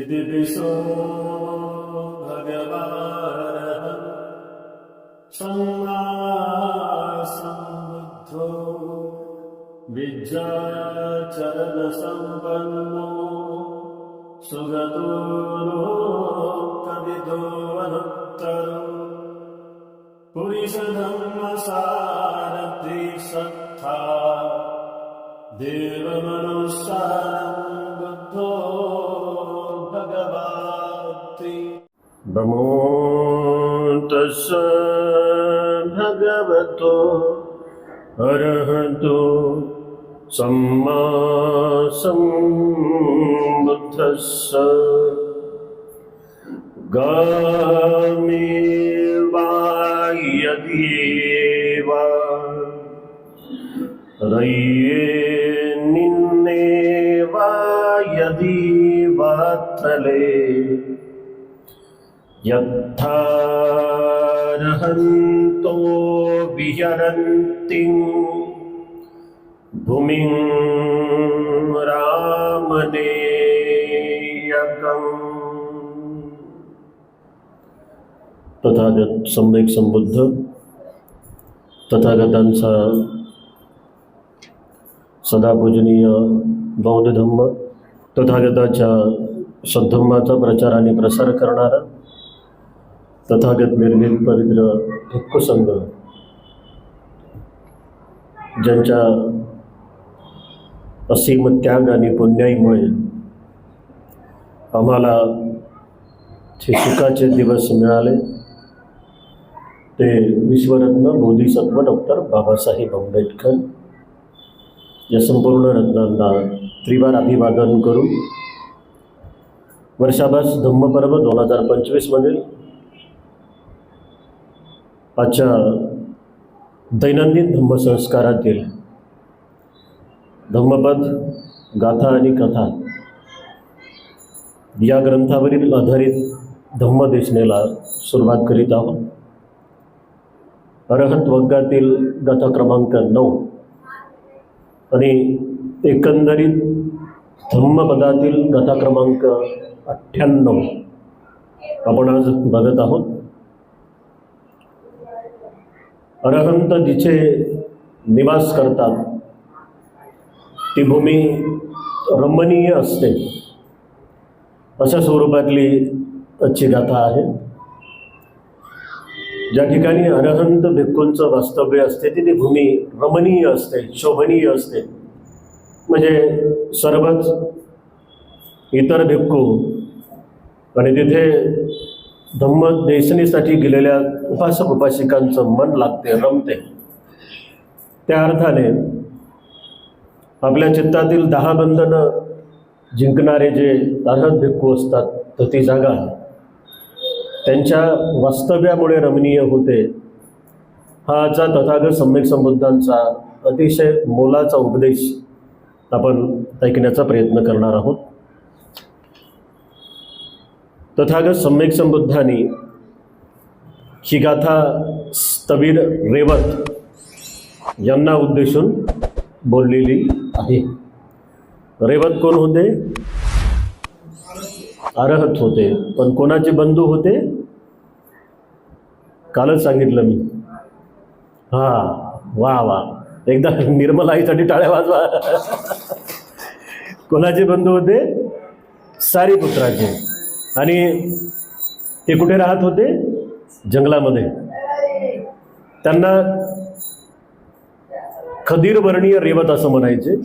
इति दिशो भगवानः सम्मा सम्बुद्धो विद्याचरणसम्पन्नो सुगतो लोकविदो अनुत्तरो पुरुषधर्मसारथि सत्था देवमनुसारं नमो तस्स भगवतो अरहतो सम्मा सम्बुद्धस्स। गामि वा यदि वा रय्ये निन्ने वा यदि वा तले यत्थारहन्तो विहरन्ति भूमिं रामनेयकम् तथागत सम्यक संबुद्ध तथागतांचा सदापूजनीय बौद्ध धम्म तथागताच्या सद्धम्माचा प्रचार आणि प्रसार करणारा तथागत निर्मित पवित्र हिक्कुसंघ संघ ज्यांच्या असीम त्याग आणि पुण्याईमुळे आम्हाला जे सुखाचे दिवस मिळाले ते विश्वरत्न बोधिसत्व डॉक्टर बाबासाहेब आंबेडकर या संपूर्ण रत्नांना त्रिवार अभिवादन करून वर्षाभास धम्मपर्व दोन हजार पंचवीसमधील आजच्या दैनंदिन धम्मसंस्कारातील धम्मपद गाथा आणि कथा या ग्रंथावरील आधारित धम्मदेशनेला सुरुवात करीत आहोत. अरहत वर्गातील गाथा क्रमांक नऊ आणि एकंदरीत धम्मपदातील गाथा क्रमांक अठ्ठ्याण्णव आपण आज बघत आहोत. अरहंत जिचे निवास करतात ती भूमी रमणीय असते. अशा स्वरूपातली आजची गाथा आहे. ज्या ठिकाणी अरहंत भिक्खूंचं वास्तव्य असते ती ती भूमी रमणीय असते शोभनीय असते. म्हणजे सर्वच इतर भिक्खू आणि तिथे धम्म देशनेसाठी गेलेल्या उपासक उपासिकांचं मन लागते रमते. त्या अर्थाने आपल्या चित्तातील दहा बंधनं जिंकणारे जे अर्हत भिक्खू असतात तर ती जागा त्यांच्या वास्तव्यामुळे रमणीय होते. हा आजचा तथागत सम्यक संबुद्धांचा अतिशय मोलाचा उपदेश आपण ऐकण्याचा प्रयत्न करणार आहोत. तथागत सम्यक संबुद्धांनी ही गाथा स्थवीर रेवत यांना उद्देशून बोललेली आहे. रेवत कोण होते? अरहत होते. पण कोणाचे बंधू होते? कालच सांगितलं मी. हा वा वा. एकदा निर्मल आईसाठी टाळ्या वाजवा. कोणाचे बंधू होते? सारी पुत्राचे आणि ते कुठे राहत होते? जंगलामध्ये. त्यांना खदीरवर्णीय रेवत असं म्हणायचे.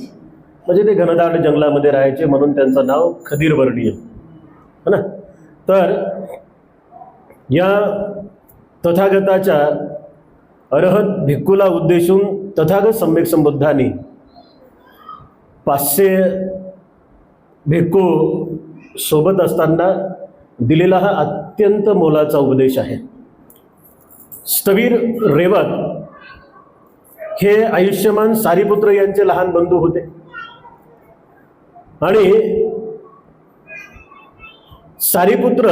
म्हणजे ते घनदाट जंगलामध्ये राहायचे म्हणून त्यांचं नाव खदीरवर्णीय है ना? तर या तथागताच्या अरहत भिक्कूला उद्देशून तथागत सम्यक संबुद्धाने पाचशे भिक्कू सोबत असताना दिलेला हा अत्यंत मोलाचा उपदेश आहे. स्थवीर रेवत हे आयुष्यमान सारीपुत्र यांचे लहान बंधू होते. आणि सारीपुत्र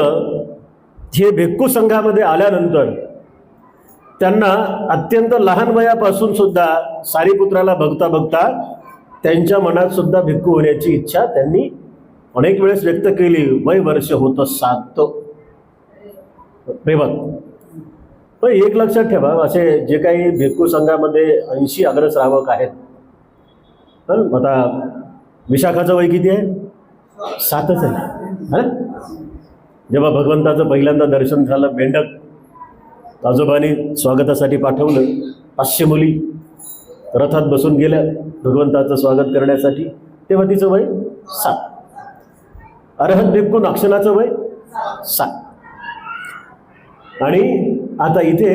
हे भिक्खू संघामध्ये आल्यानंतर त्यांना अत्यंत लहान वयापासून सुद्धा सारीपुत्राला बघता बघता त्यांच्या मनात सुद्धा भिक्खू होण्याची इच्छा त्यांनी अनेक वेळेस व्यक्त केली वय वर्ष होतं सात प्रेमत पण एक लक्षात ठेवा असे जे काही भिक्खू संघामध्ये ऐंशी अग्रश्रावक आहेत. तर आता विशाखाचं वय किती आहे? सातच आहे. जेव्हा भगवंताचं पहिल्यांदा दर्शन झालं मेंढक. आजोबांनी स्वागतासाठी पाठवलं पाचशे मुली. रथात बसून गेल्या भगवंताचं स्वागत करण्यासाठी. तेव्हा तिचं वय सात. अरहत भिक्खू नाक्षणाचं वय? सात. आणि आता इथे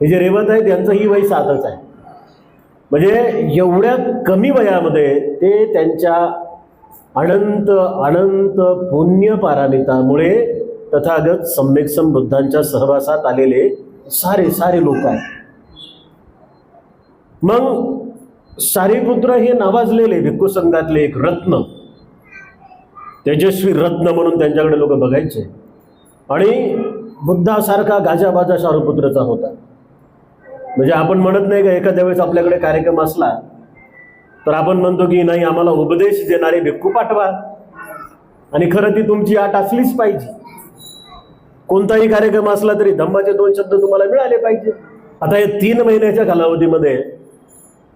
हे जे रेवत आहेत यांचंही वय सातच आहे. म्हणजे एवढ्या कमी वयामध्ये ते त्यांच्या अनंत अनंत पुण्य पारामितामुळे तथागत सम्यक बुद्धांच्या सहवासात आलेले सारे सारे लोक आहेत. मग सारीपुत्र हे नावाजलेले भिक्खू संघातले एक रत्न तेजस्वी रत्न म्हणून त्यांच्याकडे लोक बघायचे. आणि बुद्धासारखा गाजाबाजा शारुपुत्रचा होता. म्हणजे आपण म्हणत नाही का एखाद्या वेळेस आपल्याकडे कार्यक्रम असला तर आपण म्हणतो की नाही आम्हाला उपदेश देणारे भिक्खू पाठवा. आणि खरं ती तुमची आट असलीच पाहिजे. कोणताही कार्यक्रम असला तरी धम्माचे दोन शब्द तुम्हाला मिळाले पाहिजे. आता या तीन महिन्याच्या कालावधीमध्ये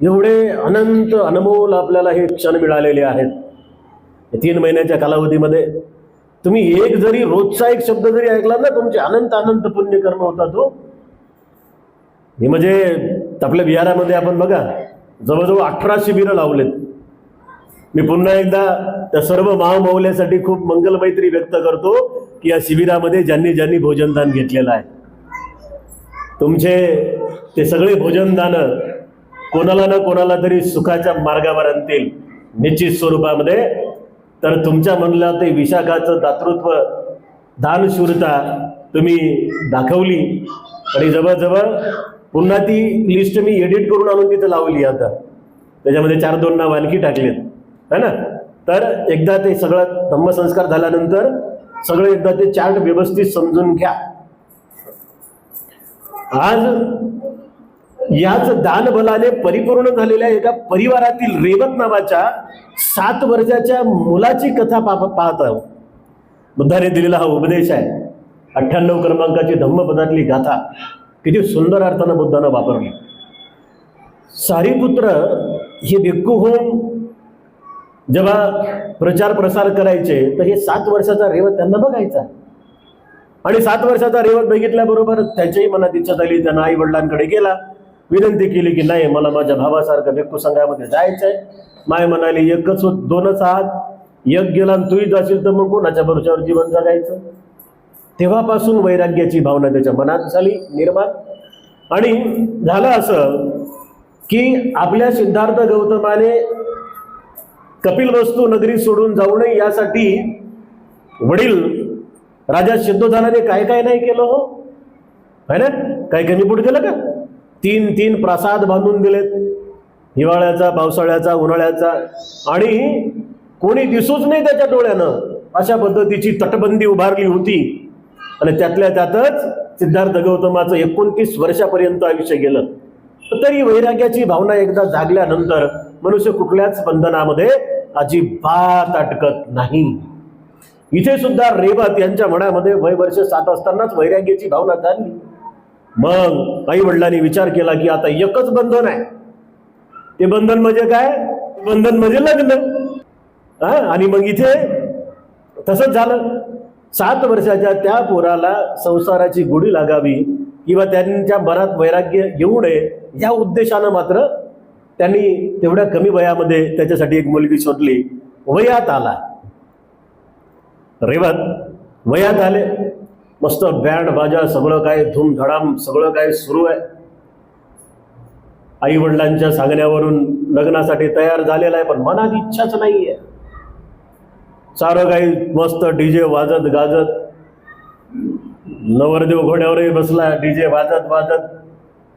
एवढे अनंत अनमोल आपल्याला हे क्षण मिळालेले आहेत. तीन महिन्याच्या कालावधीमध्ये तुम्ही एक जरी रोजचा एक शब्द जरी ऐकला ना तुमचे अनंत अनंत पुण्यकर्म होता तो. हे म्हणजे आपल्या बिहारामध्ये आपण बघा जवळजवळ अठरा शिबिरं लावलेत. मी पुन्हा एकदा त्या सर्व महामौल्यासाठी खूप मंगलमैत्री व्यक्त करतो की या शिबिरामध्ये ज्यांनी ज्यांनी भोजनदान घेतलेलं आहे. तुमचे ते सगळे भोजनदानं कोणाला ना कोणाला तरी सुखाच्या मार्गावर आणतील निश्चित स्वरूपामध्ये. तर तुमच्या मनला ते विशाखाचं दातृत्व दानशूरता तुम्ही दाखवली. आणि जवळजवळ पुन्हा ती लिस्ट मी एडिट करून आणून तिथं लावली आता. त्याच्यामध्ये चार दोन नाव आणखी टाकलेत. है ना? तर एकदा ते सगळं धम्मसंस्कार झाल्यानंतर सगळं एकदा ते चार्ट व्यवस्थित समजून घ्या. आज याच दानबलाने परिपूर्ण झालेल्या एका परिवारातील रेवत नावाच्या सात वर्षाच्या मुलाची कथा पाप पाहत आहोत. बुद्धाने दिलेला हा उपदेश आहे. अठ्ठ्याण्णव क्रमांकाची धम्मपदातली गाथा किती सुंदर अर्थानं बुद्धानं वापरली. सारीपुत्र हे भिक्खू होऊन जेव्हा प्रचार प्रसार करायचे तर हे सात वर्षाचा रेवत त्यांना बघायचा. आणि सात वर्षाचा रेवत बघितल्याबरोबर त्याच्याही मनात इच्छा झाली त्यांना आई वडिलांकडे गेला. विनंती केली की नाही मला माझ्या भावासारखं भिक्खू संघामध्ये आहे माय म्हणाली एकच होत दोनच आहात. एक गेला आणि तूही जाशील तर मग कोणाच्या भरोशावर जीवन जगायचं? तेव्हापासून वैराग्याची भावना त्याच्या मनात झाली निर्माण. आणि झालं असं की आपल्या सिद्धार्थ गौतमाने कपिल वस्तू नगरी सोडून जाऊ नये यासाठी वडील राजा सिद्धोधनाने काय काय नाही केलं हो? है ना? काय कमी पुढे केलं का? तीन तीन प्रसाद बांधून दिलेत. हिवाळ्याचा पावसाळ्याचा उन्हाळ्याचा. आणि कोणी दिसूच नाही त्याच्या डोळ्यानं. अशा पद्धतीची तटबंदी उभारली होती. आणि त्यातल्या त्यातच सिद्धार्थ गौतमाचं एकोणतीस वर्षापर्यंत आयुष्य गेलं. तरी वैराग्याची भावना एकदा जागल्यानंतर मनुष्य कुठल्याच बंधनामध्ये अजिबात अटकत नाही. इथे सुद्धा रेवत यांच्या मनामध्ये वय वर्ष सात असतानाच वैराग्याची भावना झाली मग आई वडिलांनी विचार केला की आता एकच बंधन आहे. ते बंधन म्हणजे काय? बंधन म्हणजे लग्न. हा? आणि मग इथे तसंच झालं. सात वर्षाच्या त्या पोराला संसाराची गुढी लागावी किंवा त्यांच्या मनात वैराग्य येऊ नये या उद्देशानं मात्र त्यांनी तेवढ्या कमी वयामध्ये त्याच्यासाठी एक मुलगी शोधली. वयात आला. रेवत वयात आले. मस्त बँड बाजा सगळं काय धूमधडाम सगळं काय सुरू आहे. आई वडिलांच्या सांगण्यावरून लग्नासाठी तयार झालेला आहे पण मनात इच्छाच नाहीये. सारं काही मस्त डीजे वाजत गाजत. नवरदेव घोड्यावरही बसला डीजे वाजत वाजत.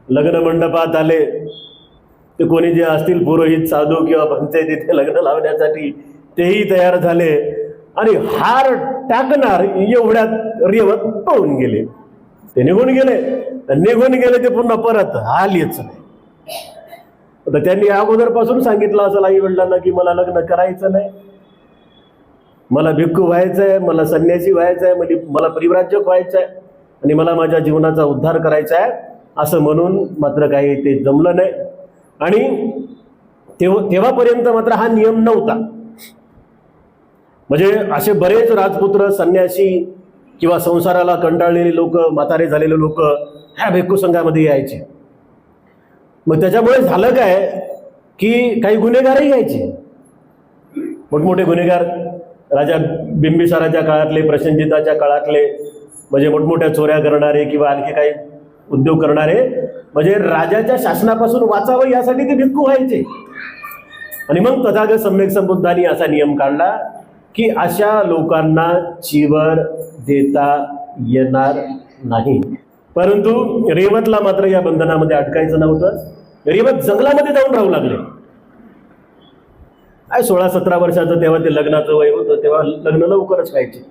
लग्न मंडपात आले. ते कोणी जे असतील पुरोहित साधू किंवा पंचायत तिथे लग्न लावण्यासाठी तेही तयार झाले. आणि हार टाकणार एवढ्यात रेवत पळून गेले. ते निघून गेले. निघून गेले ते पुन्हा परत आलीच नाही. आता त्यांनी अगोदरपासून सांगितलं असं आई वडिलांना की मला लग्न करायचं नाही. मला भिक्खू व्हायचं आहे मला संन्यासी व्हायचं आहे म्हणजे मला परिव्राजक व्हायचं आहे आणि मला माझ्या जीवनाचा उद्धार करायचा आहे असं म्हणून मात्र काही ते जमलं नाही. आणि तेव्हा तेव्हापर्यंत मात्र हा नियम नव्हता. म्हणजे असे बरेच राजपुत्र संन्यासी किंवा संसाराला कंटाळलेले लोक म्हातारे झालेले लोक ह्या भिक्खू संघामध्ये यायचे. मग त्याच्यामुळे झालं काय की काही गुन्हेगारही यायचे. मोठमोठे गुन्हेगार राजा बिंबिसाराच्या काळातले प्रसंजिताच्या काळातले म्हणजे मोठमोठ्या चोऱ्या करणारे किंवा आणखी काही उद्योग करणारे म्हणजे राजाच्या शासनापासून वाचावं यासाठी ते भिक्खू व्हायचे. आणि मग तथागत सम्यक संबुद्धांनी असा नियम काढला की अशा लोकांना चिवर देता येणार नाही. परंतु रेवतला मात्र या बंधनामध्ये अटकायचं नव्हतं. रेवत जंगलामध्ये जाऊन राहू लागले. काय सोळा सतरा वर्षाचं तेव्हा ते लग्नाचं वय होतं तेव्हा लग्न लवकरच व्हायचे.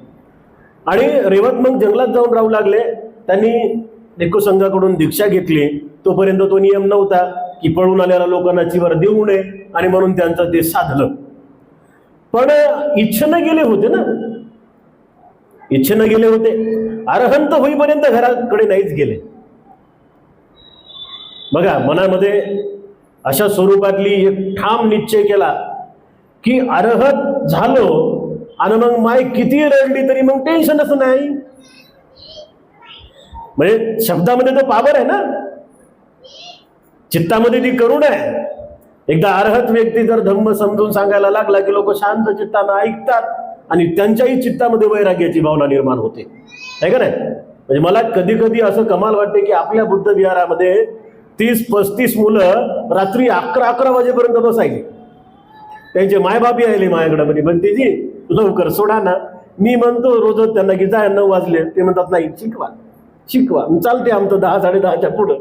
आणि रेवत मग जंगलात जाऊन राहू लागले. त्यांनी भिक्खू संघाकडून दीक्षा घेतली. तोपर्यंत तो नियम नव्हता की पळून आलेल्या लोकांना चिवर देऊ नये आणि म्हणून त्यांचं ते साधलं. पण इच्छेनं गेले होते ना? इच्छेनं गेले होते. अरहंत होईपर्यंत घराकडे नाहीच गेले. बघा मनामध्ये अशा स्वरूपातली एक ठाम निश्चय केला की अरहत झालो आणि मग माय किती रडली तरी मग टेन्शनच नाही. म्हणजे शब्दामध्ये तर पावर आहे ना? चित्तामध्ये ती करुण आहे. एकदा अर्हत व्यक्ती जर धम्म समजून सांगायला लागला की लोक शांत चित्तानं ऐकतात आणि त्यांच्याही चित्तामध्ये वैराग्याची भावना निर्माण होते. आहे का नाही? म्हणजे मला कधी कधी असं कमाल वाटते की आपल्या बुद्ध विहारामध्ये तीस पस्तीस मुलं रात्री अकरा अकरा वाजेपर्यंत बसायची. त्यांचे मायबापी आले माझ्याकडे म्हणजे म्हणते जी लवकर सोडा ना. मी म्हणतो रोजच त्यांना की जाय नऊ वाजले. ते म्हणतात नाही शिकवा शिकवा. चालते आमचं दहा साडे दहाच्या पुढं.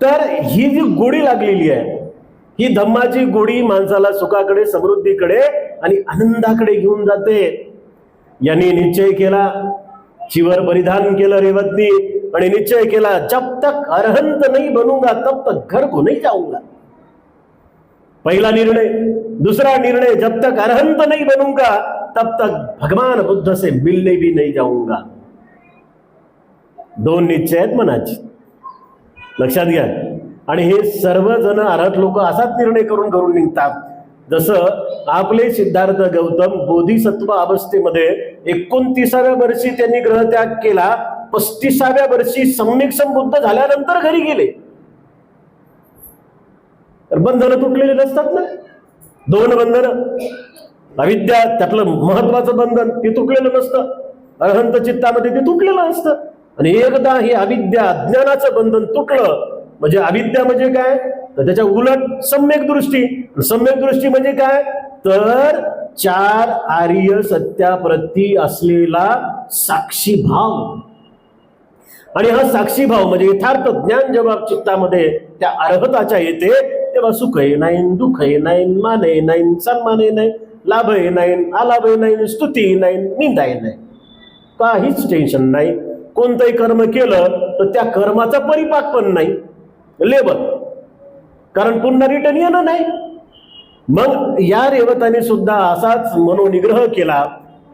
तर ही जी गोडी लागलेली आहे ही धम्माची गोडी माणसाला सुखाकडे समृद्धीकडे आणि आनंदाकडे घेऊन जाते. यांनी निश्चय केला चिवर परिधान केलं रेवतनी आणि निश्चय केला जब तक अरहंत नाही बनूंगा तब तक घर को नाही जाऊंगा. पहिला निर्णय दूसरा निर्णय जब तक अरहंत नाही बनूंगा तब तक भगवान बुद्ध से मिलने भी नहीं जाऊंगा. दोन निश्चय आहेत मनाची. लक्षात घ्या आणि हे सर्वजण अर्हत लोक असाच निर्णय करून घरून निघतात. जसं आपले सिद्धार्थ गौतम बोधिसत्व अवस्थेमध्ये एकोणतीसाव्या वर्षी त्यांनी ग्रहत्याग केला. पस्तीसाव्या वर्षी सम्यक संबुद्ध झाल्यानंतर घरी गेले. तर बंधनं तुटलेले नसतात ना? दोन बंधन. अविद्या त्यातलं महत्वाचं बंधन ते तुटलेलं नसतं. अरहंत चित्तामध्ये ते तुटलेलं असतं. आणि एकदा हे अविद्या अज्ञानाचं बंधन तुटलं म्हणजे अविद्या म्हणजे काय? तर त्याच्या उलट सम्यक दृष्टी. सम्यक दृष्टी म्हणजे काय? तर चार आर्य सत्याप्रती असलेला साक्षी भाव आणि हा साक्षी भाव म्हणजे यथार्थ ज्ञान जेव्हा चित्तामध्ये त्या अर्हताच्या येते तेव्हा सुख आहे नाही दुःख आहे नाही मान आहे नाही सन्मान आहे नाही लाभ आहे नाही अलाभ आहे नाही स्तुती नाही निंदा आहे नाही. काहीच टेन्शन नाही. कोणतंही कर्म केलं तर त्या कर्माचा परिपाक पण नाही. लेबल कारण पुन्हा रिटर्न येणं नाही. मग या रेवताने सुद्धा असाच मनोनिग्रह केला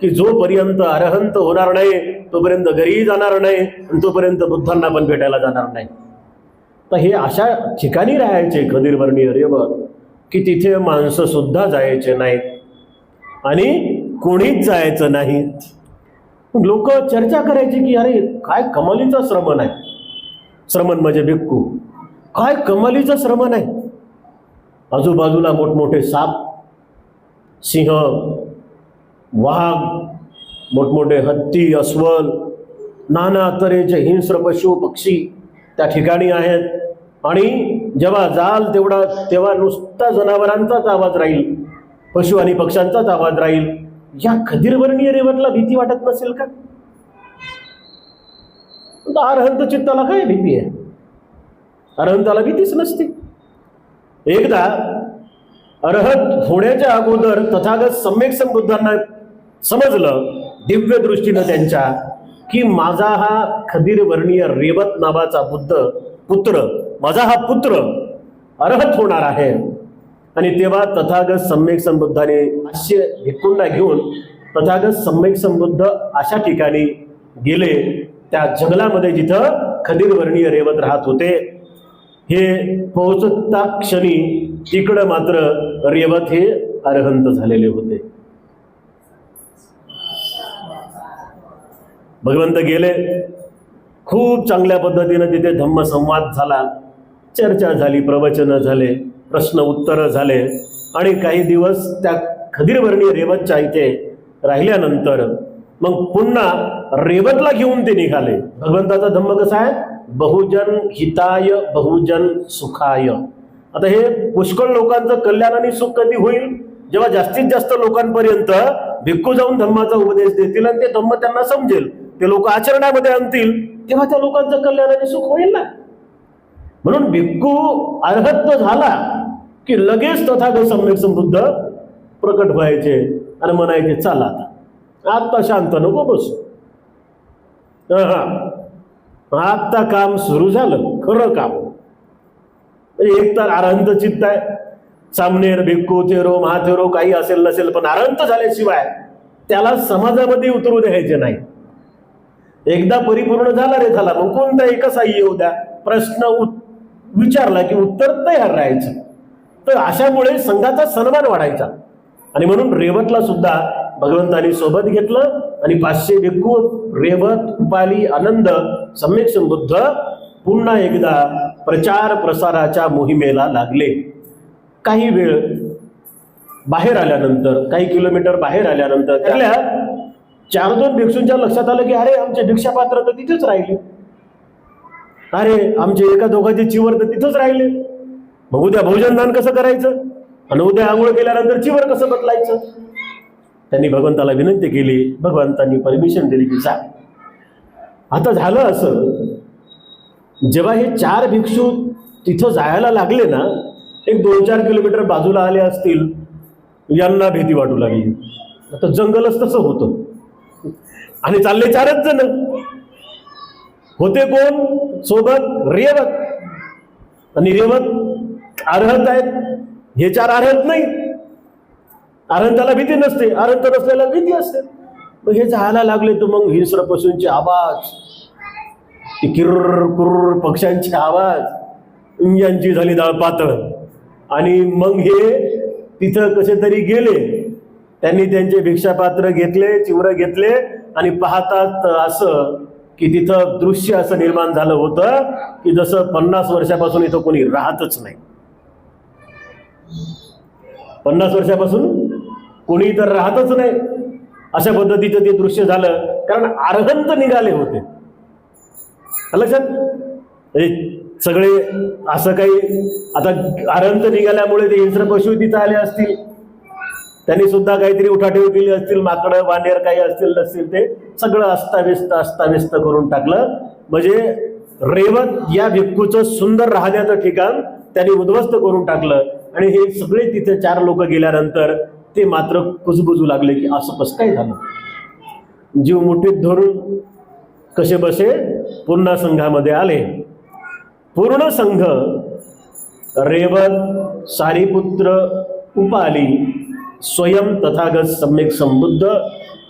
की जोपर्यंत अरहंत होणार नाही तोपर्यंत घरीही जाणार नाही आणि तोपर्यंत बुद्धांना पण भेटायला जाणार नाही. तर हे अशा ठिकाणी राहायचे खदीरवर्णीय रेवत की तिथे माणसं सुद्धा जायचे नाहीत. आणि कोणीच जायचं नाही. लोक चर्चा करायची की अरे काय कमालीचं श्रमण आहे श्रमण म्हणजे भिक्खू. काय कमालीचं श्रमण आहे आजूबाजूला मोठमोठे साप सिंह वाघ मोठमोठे हत्ती अस्वल नाना तऱ्हेचे हिंस्र पशु पक्षी त्या ठिकाणी आहेत. आणि जेव्हा जाल तेवढा तेव्हा नुसता जनावरांचाच आवाज राहील पशु आणि पक्ष्यांचाच आवाज राहील. या खदीरवर्णीय रेवटला भीती वाटत नसेल का? अरहंत चित्ताला काय भीती आहे? अरहंताला भीतीच नसते. एकदा अरहत होण्याच्या अगोदर तथागत सम्यक संबुद्धांना समजलं दिव्य दृष्टीनं त्यांच्या की माझा हा खदीर वर्णीय रेवत नावाचा बुद्ध पुत्र माझा हा पुत्र अर्हत होणार आहे. आणि तेव्हा तथागत सम्यक संबुद्धाने हास्य भिक्खूंना घेऊन तथागत सम्यक संबुद्ध अशा ठिकाणी गेले त्या जंगलामध्ये जिथं खदीरवर्णीय रेवत राहत होते. हे पोहोचता क्षणी तिकडं मात्र रेवत हे अरहंत झालेले होते. भगवंत गेले. खूप चांगल्या पद्धतीनं तिथे धम्मसंवाद झाला. चर्चा झाली प्रवचनं झाले प्रश्न उत्तरं झाले. आणि काही दिवस त्या खदीरवर्णीय रेवतच्या इथे राहिल्यानंतर मग पुन्हा रेवतला घेऊन ते निघाले. भगवंताचा धम्म कसा आहे? बहुजन हिताय बहुजन सुखाय. आता हे पुष्कळ लोकांचं कल्याण आणि सुख कधी होईल? जेव्हा जास्तीत जास्त लोकांपर्यंत भिक्खू जाऊन धम्माचा उपदेश देतील आणि ते धम्म त्यांना समजेल ते लोक आचरणामध्ये आणतील तेव्हा त्या लोकांचं कल्याण आणि सुख होईल ना? म्हणून भिक्खू अर्हत्व झाला की लगेच तथागत सम्यक समृद्ध प्रकट व्हायचे आणि म्हणायचे चला आता आत्ता शांत नको बसू. हा. आत्ता काम सुरू झालं खरं काम. म्हणजे एक तर आरंत चित्त आहे. सामनेर भिक्कू थेरो महाथेरो काही असेल नसेल पण आरंत झाल्याशिवाय त्याला समाजामध्ये उतरू द्यायचे नाही. एकदा परिपूर्ण झाला रे झाला मग एकच कसाही येऊ द्या. प्रश्न उत- विचारला की उत्तर तयार राहायचं. तर अशामुळे संघाचा सन्मान वाढायचा. आणि म्हणून रेवतला सुद्धा भगवंतानी सोबत घेतलं आणि पाचशे भिक्खू रेवत उपाली आनंद सम्यक संबुद्ध पुन्हा एकदा प्रचार प्रसाराच्या मोहिमेला लागले. काही वेळ बाहेर आल्यानंतर काही किलोमीटर बाहेर आल्यानंतर त्यातल्या चार दोन भिक्षूंच्या लक्षात आलं की अरे आमचे भिक्षापात्र तर तिथेच राहिले. अरे आमचे एका दोघांचे चिवर तर तिथंच राहिले. मग उद्या भोजन दान कसं करायचं? आणि उद्या आंघोळ केल्यानंतर चिवर कसं बदलायचं? त्यांनी भगवंताला विनंती केली भगवंतांनी परमिशन दिली की जा. आता झालं असं जेव्हा हे चार भिक्षू तिथं जायला लागले ना एक दोन चार किलोमीटर बाजूला आले असतील यांना भीती वाटू लागली. आता जंगलच तसं होतं. आणि चालले चारच जण. होते कोण? सोबत रेवत. आणि रेवत अर्हत आहेत. हे चार अर्हत नाही अरंताला भीती नसते. अरंत नसलेला भीती असते. मग हे जायला लागले तर मग हिंसर पशूंचे आवाज ते किर्र कुर्र पक्ष्यांचे आवाज यांची झाली डाळ पातळ. आणि मग हे तिथं कसे तरी गेले. त्यांनी त्यांचे भिक्षापात्र घेतले चिवर घेतले आणि पाहतात असं की तिथं दृश्य असं निर्माण झालं होतं की जसं पन्नास वर्षापासून इथं कोणी राहतच नाही. पन्नास वर्षापासून कोणी तर राहतच नाही. अशा पद्धतीचं ते दृश्य झालं. कारण अर्हंत निघाले होते. लक्षात? म्हणजे सगळे असं काही आता अर्हंत निघाल्यामुळे ते हिंस्र पशु तिथं आले असतील. त्यांनी सुद्धा काहीतरी उठाठेव केली असतील माकडं वानेर काही असतील नसतील ते सगळं अस्ताव्यस्त अस्ताव्यस्त करून टाकलं. म्हणजे रेवत या भिक्खूचं सुंदर राहण्याचं ठिकाण त्यांनी उद्ध्वस्त करून टाकलं. आणि हे सगळे तिथे चार लोक गेल्यानंतर ते मात्र कुजबुजू लागले की असं कसं काय झालं? जीव मुठीत धरून कसे बसे? पूर्ण संघामध्ये आले. पूर्ण संघ रेवत सारीपुत्र उपाली स्वयं तथागत सम्यक संबुद्ध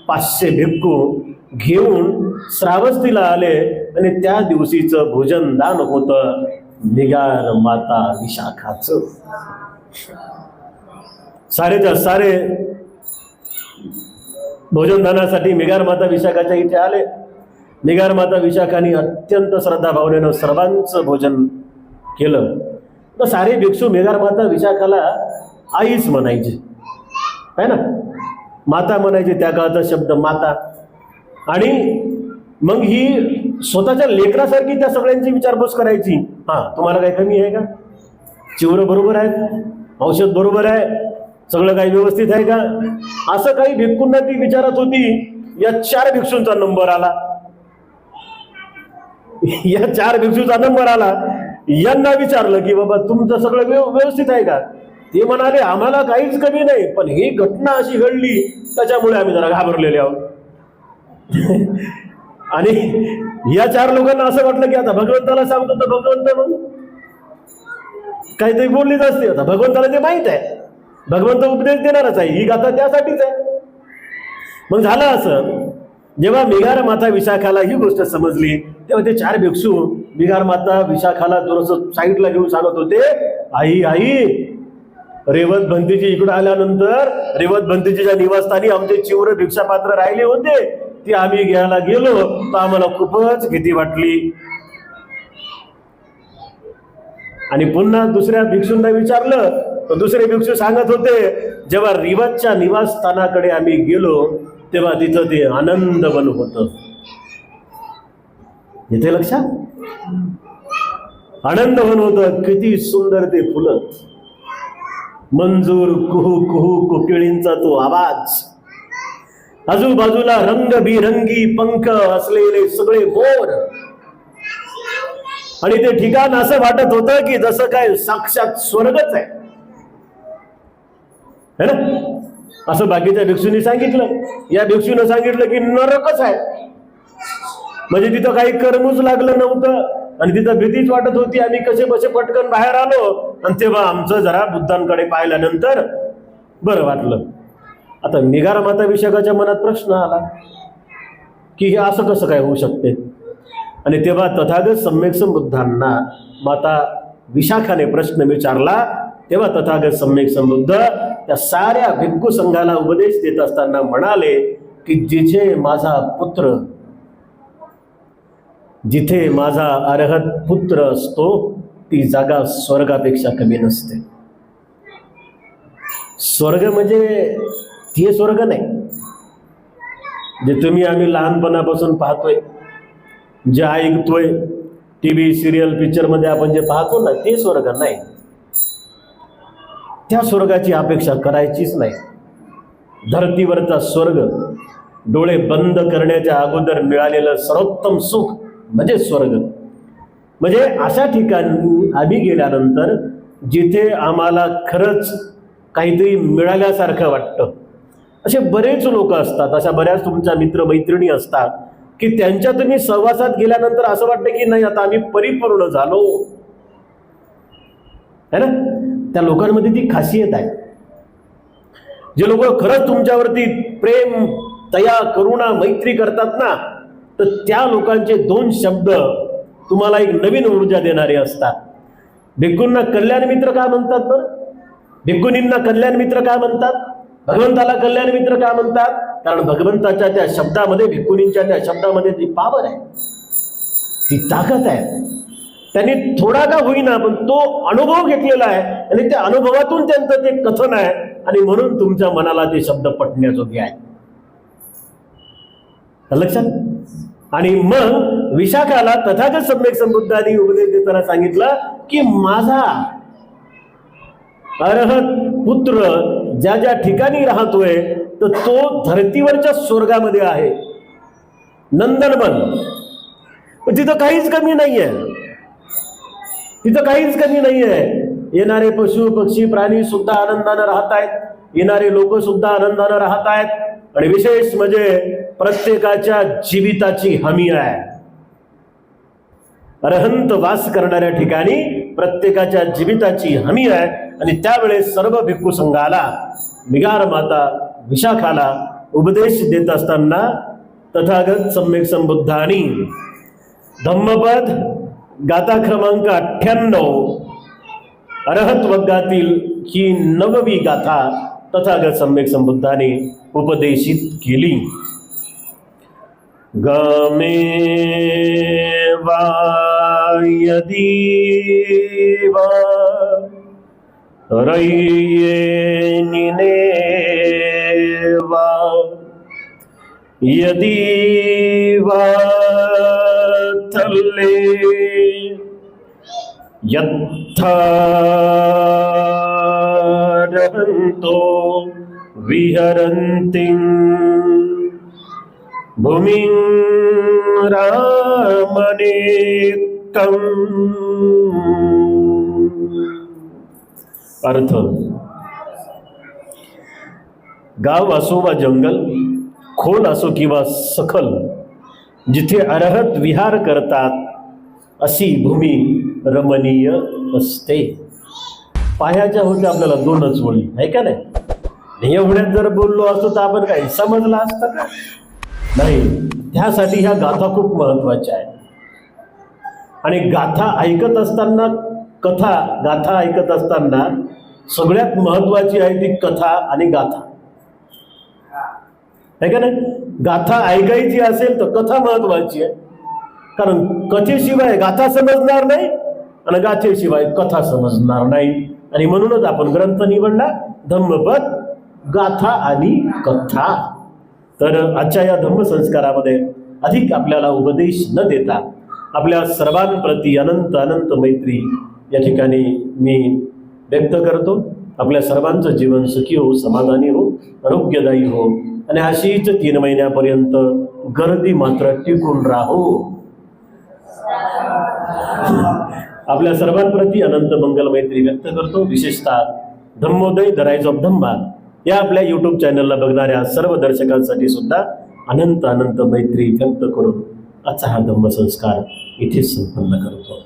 पाचशे भिक्खू घेऊन श्रावस्तीला आले आणि त्या दिवशीचं भोजन दान होतं. निगार माता विशाखाचं. सारेच्या सारे भोजनदानासाठी मिगार माता विशाखाच्या इथे आले. निगार माता विशाखाने अत्यंत श्रद्धा भावनेनं सर्वांचं भोजन केलं. तर सारे भिक्षू मेघार माता विशाखाला आईच म्हणायचे. है ना? माता म्हणायचे त्या काळचा शब्द माता. आणि मग ही स्वतःच्या लेकरासारखी त्या सगळ्यांची विचारपूस करायची. हा तुम्हाला काही कमी आहे का? चिवरं बरोबर आहेत? औषध बरोबर आहे? सगळं काही व्यवस्थित आहे का? असं काही भिक्खूंना ती विचारत होती या चार भिक्षूंचा नंबर आला. या चार भिक्षूचा नंबर आला. यांना विचारलं की बाबा तुमचं सगळं व्यव- व्यवस्थित आहे का? ते म्हणाले आम्हाला काहीच कमी नाही पण ही घटना अशी घडली त्याच्यामुळे आम्ही जरा घाबरलेले आहोत. आणि या चार लोकांना असं वाटलं की आता भगवंताला सांगतो तर भगवंत मग? काहीतरी बोललीच असते. आता भगवंताला ते माहीत आहे भगवंत उपदेश देणारच आहे. ही गाथा त्यासाठीच आहे. मग झालं असं. जेव्हा मिगार माता विशाखाला ही गोष्ट समजली तेव्हा ते चार भिक्षू मिगार माता विशाखाला थोडस साईडला घेऊन सांगत होते आई आई रेवत भंतीजी इकडे आल्यानंतर रेवत भंतीजीच्या निवासस्थानी आमचे चिवर भिक्षापात्र राहिले होते. ती आम्ही घ्यायला गेलो तर आम्हाला खूपच भीती वाटली. आणि पुन्हा दुसऱ्या भिक्षूंना विचारलं तर दुसरे भिक्षू सांगत होते जेव्हा रिवाजच्या निवासस्थानाकडे आम्ही गेलो तेव्हा तिथं ते आनंदवन होत. येते लक्षात? आनंदवन होत. किती सुंदर ते फुलं. मंजूर कुहू कुहू कुकिळींचा तो आवाज. आजूबाजूला रंगबिरंगी पंख असलेले सगळे मोर. आणि ते ठिकाण असं वाटत होतं की जसं काय साक्षात स्वर्गच आहे. है ना? असं बाकीच्या भिक्षूंनी सांगितलं. या भिक्षूनं सांगितलं की नरकच आहे. म्हणजे तिथं काही कर्मच लागलं नव्हतं आणि तिथं भीतीच वाटत होती. आम्ही कसे बसे पटकन बाहेर आलो आणि तेव्हा आमचं जरा बुद्धांकडे पाहिल्यानंतर बरं वाटलं. आता निगारा माता विषयकाच्या मनात प्रश्न आला की हे असं कसं काय होऊ शकते? आणि तेव्हा तथागत सम्यक संबुद्धांना माता विशाखाने प्रश्न विचारला तेव्हा तथागत सम्यक समृद्ध त्या साऱ्या भिक्खू संघाला उपदेश देत असताना म्हणाले की जिथे माझा पुत्र जिथे माझा अर्हत पुत्र असतो ती जागा स्वर्गापेक्षा कमी नसते. स्वर्ग म्हणजे ते स्वर्ग नाही. जे तुम्ही आम्ही लहानपणापासून पाहतोय जे ऐकतोय टी व्ही सिरियल पिक्चरमध्ये आपण जे पाहतो ना ते स्वर्ग नाही. त्या स्वर्गाची अपेक्षा करायचीच नाही. धरतीवरचा स्वर्ग डोळे बंद करण्याच्या अगोदर मिळालेलं सर्वोत्तम सुख म्हणजे स्वर्ग. म्हणजे अशा ठिकाणी आम्ही गेल्यानंतर जिथे आम्हाला खरंच काहीतरी मिळाल्यासारखं वाटतं. असे बरेच लोक असतात अशा बऱ्याच तुमच्या मित्रमैत्रिणी असतात की त्यांच्या तुम्ही सहवासात गेल्यानंतर असं वाटतं की नाही आता आम्ही परिपूर्ण झालो. है ना? त्या लोकांमध्ये ती खासियत आहे. जे लोक खरंच तुमच्यावरती प्रेम तया करुणा मैत्री करतात ना तर त्या लोकांचे दोन शब्द तुम्हाला एक नवीन ऊर्जा देणारे असतात. भिक्कूंना कल्याण मित्र का म्हणतात बरं? भिक्कुनींना कल्याण मित्र का म्हणतात? भगवंताला कल्याण मित्र का म्हणतात? कारण भगवंताच्या त्या शब्दामध्ये भिक्कुनींच्या त्या शब्दामध्ये जी पावर आहे ती ताकद आहे. त्यांनी थोडा का होईना पण तो अनुभव घेतलेला आहे. आणि त्या अनुभवातून त्यांचं ते कथन आहे. आणि म्हणून तुमच्या मनाला ते शब्द पटण्याजोगे आहे लक्षात? आणि मग विशाखाला तथागत सम्यक समृद्धाने उपदेश देताना सांगितलं की माझा अर्हत पुत्र ज्या ज्या ठिकाणी राहतोय तर तो धर्तीवरच्या स्वर्गामध्ये आहे. नंदनवन. पण तिथं काहीच कमी नाहीये. तिथं काहीच कमी नाहीये. येणारे पशु पक्षी प्राणी सुद्धा आनंदानं राहत आहेत येणारे लोक सुद्धा आनंदानं राहत आहेत आणि विशेष म्हणजे प्रत्येकाच्या जीविताची हमी आहे. अरहंत वास करणाऱ्या ठिकाणी प्रत्येकाच्या जीविताची हमी आहे. आणि त्यावेळेस सर्व भिक्खू संघाला मिगार माता विशाखाला उपदेश देत असताना तथागत सम्यक संबुद्धानी. धम्मपद गाथा क्रमांक अठ्ठ्याण्णव. अरहत वर्गातील ही नववी गाथा तथागत सम्यक संबुद्धाने उपदेशित केली. गमे वा यदी वा रय्ये निने वा यदि वा थल्ले यत्थारहन्तो विहरन्ति भूमिं रामनेकम् अर्थ। गाव असो वा जंगल, खोल असो किंवा सखल, जिथे अरहत विहार करतात अशी भूमी रमणीय असते. पायाच्या होत्या आपल्याला दोनच ओळी आहे का नाही? एवढ्यात जर बोललो असतो तर आपण काही समजलं असतं का? नाही त्यासाठी ह्या गाथा खूप महत्त्वाच्या आहेत. आणि गाथा ऐकत असताना कथा गाथा ऐकत असताना सगळ्यात महत्वाची आहे ती कथा आणि गाथा. आहे का नाही? गाथा ऐकायची असेल तर कथा महत्वाची आहे. कारण कथेशिवाय गाथा समजणार नाही आणि गाथेशिवाय कथा समजणार नाही. आणि म्हणूनच आपण ग्रंथ निवडला धम्मपद गाथा आणि कथा. तर आजच्या या धम्मसंस्कारामध्ये अधिक आपल्याला उपदेश न देता आपल्या सर्वांप्रती अनंत अनंत मैत्री या ठिकाणी मी व्यक्त करतो. आपल्या सर्वांचं जीवन सुखी हो समाधानी हो आरोग्यदायी हो. आणि अशीच तीन महिन्यापर्यंत गर्दी मात्र टिकून राहो. आपल्या सर्वांप्रती अनंत मंगल मैत्री व्यक्त करतो. विशेषतः Dhammodaya the rise of Dhamma या आपल्या युट्यूब चॅनलला बघणाऱ्या सर्व दर्शकांसाठी सुद्धा अनंत अनंत मैत्री व्यक्त करून आजचा हा धम्मसंस्कार इथेच संपन्न करतो.